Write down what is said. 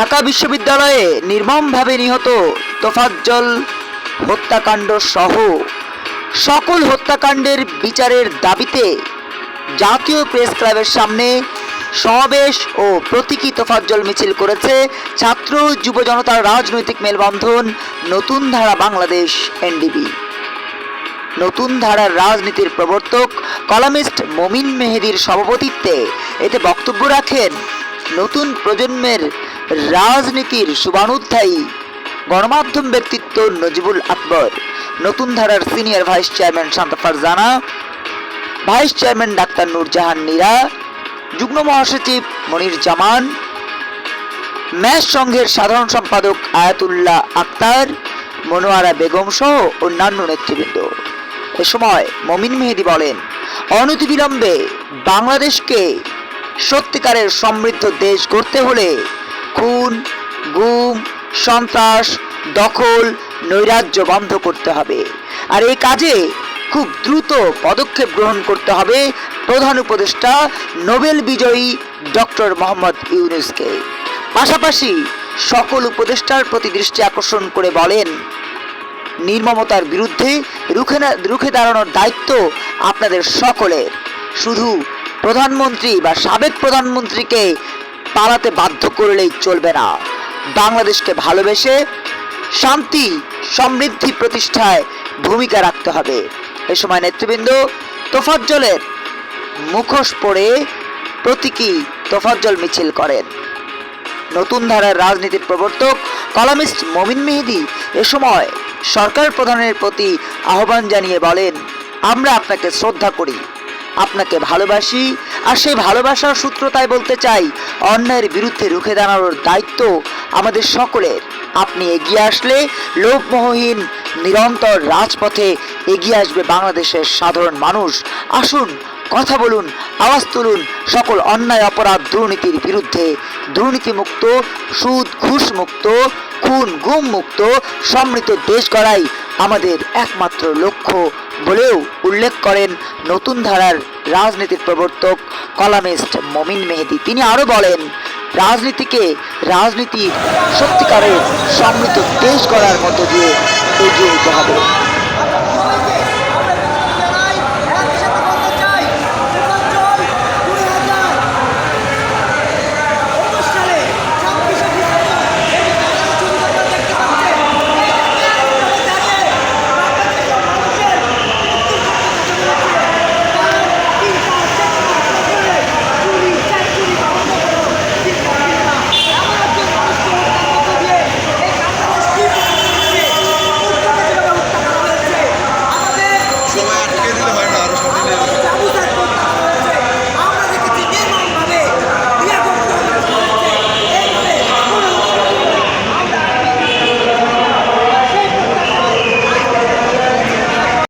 ঢাকা বিশ্ববিদ্যালয়ে নির্মমভাবে নিহত তোফাজ্জল হত্যাকাণ্ড সহ সকল হত্যাকাণ্ডের বিচারের দাবিতে জাতীয় প্রেস ক্লাবের সামনে সমাবেশ ও প্রতীকী তোফাজ্জল মিছিল করেছে ছাত্র যুব জনতার রাজনৈতিক মেলবন্ধন, নতুন ধারা বাংলাদেশ, এনডিবি। নতুন ধারার রাজনীতির প্রবর্তক, কলামিস্ট মমিন মেহেদির সভাপতিত্বে এতে বক্তব্য রাখেন নতুন প্রজন্মের রাজনীতির শুভানুধ্যায়ী গণমাধ্যম ব্যক্তিত্ব নজিবুল আকবর। নতুন ধারার senior vice chairman Shanta Farzana, vice chairman doctor Nurjahan Nira, যুগ্ম মহাসচিব মনির জামান, ম্যাচ সংঘের সাধারণ সম্পাদক আয়াতুল্লাহ আক্তার, মনোয়ারা বেগম সহ অন্যান্য নেতৃবৃন্দ। এ সময় মমিন মেহেদি বলেন অনতিবিলম্বে বাংলাদেশকে সত্যিকারের সমৃদ্ধ দেশ গড়তে হলে খুন, গুম, সন্ত্রাস, দখল, নৈরাজ্য বন্ধ করতে হবে। আর এই কাজে খুব দ্রুত পদক্ষেপ গ্রহণ করতে হবে প্রধান উপদেষ্টা নোবেল বিজয়ী ডক্টর মোহাম্মদ ইউনুসকে। পাশাপাশি সকল উপদেষ্টার প্রতি দৃষ্টি আকর্ষণ করে বলেন, নির্মমতার বিরুদ্ধে রুখে রুখে দাঁড়ানোর দায়িত্ব আপনাদের সকলের। শুধু প্রধানমন্ত্রী বা সাবেক প্রধানমন্ত্রীকে পালাতে বাধ্য করলেই চলবে না। বাংলাদেশকে ভালোবেসে শান্তি, সমৃদ্ধি প্রতিষ্ঠায় ভূমিকা রাখতে হবে। এ সময় নেতৃবৃন্দ তোফাজ্জলের মুখোশ পরে প্রতীকী তোফাজ্জল মিছিল করেন। নতুন ধারার রাজনীতির প্রবর্তক, কলামিস্ট মমিন মেহেদি এ সময় সরকার প্রধানের প্রতি আহ্বান জানিয়ে বলেন, আমরা আপনাকে শ্রদ্ধা করি। আপনাকে ভালোবাসি, আর সেই ভালোবাসার সূত্র তাই বলতে চাই, অন্যায়ের বিরুদ্ধে রুখে দাঁড়ানোর দায়িত্ব আমাদের সকলের। আপনি এগিয়ে আসলে লোভমোহহীন, নিরন্তর রাজপথে এগিয়ে আসবে বাংলাদেশের সাধারণ মানুষ। আসুন, কথা বলুন, আওয়াজ তুলুন, সকল অন্যায়, অপরাধ, দুর্নীতির বিরুদ্ধে দুর্নীতিমুক্ত, সুদ ঘুষ মুক্ত খুন গুম মুক্ত সমৃদ্ধ দেশ গড়াই আমাদের একমাত্র লক্ষ্য বলেও উল্লেখ করেন নতুন ধারার রাজনীতির প্রবর্তক, কলামিস্ট মমিন মেহেদি। তিনি আরও বলেন, রাজনীতিকে রাজনীতির সত্যিকারের সমৃদ্ধ দেশ করার মধ্য দিয়ে এগিয়ে নিতে হবে।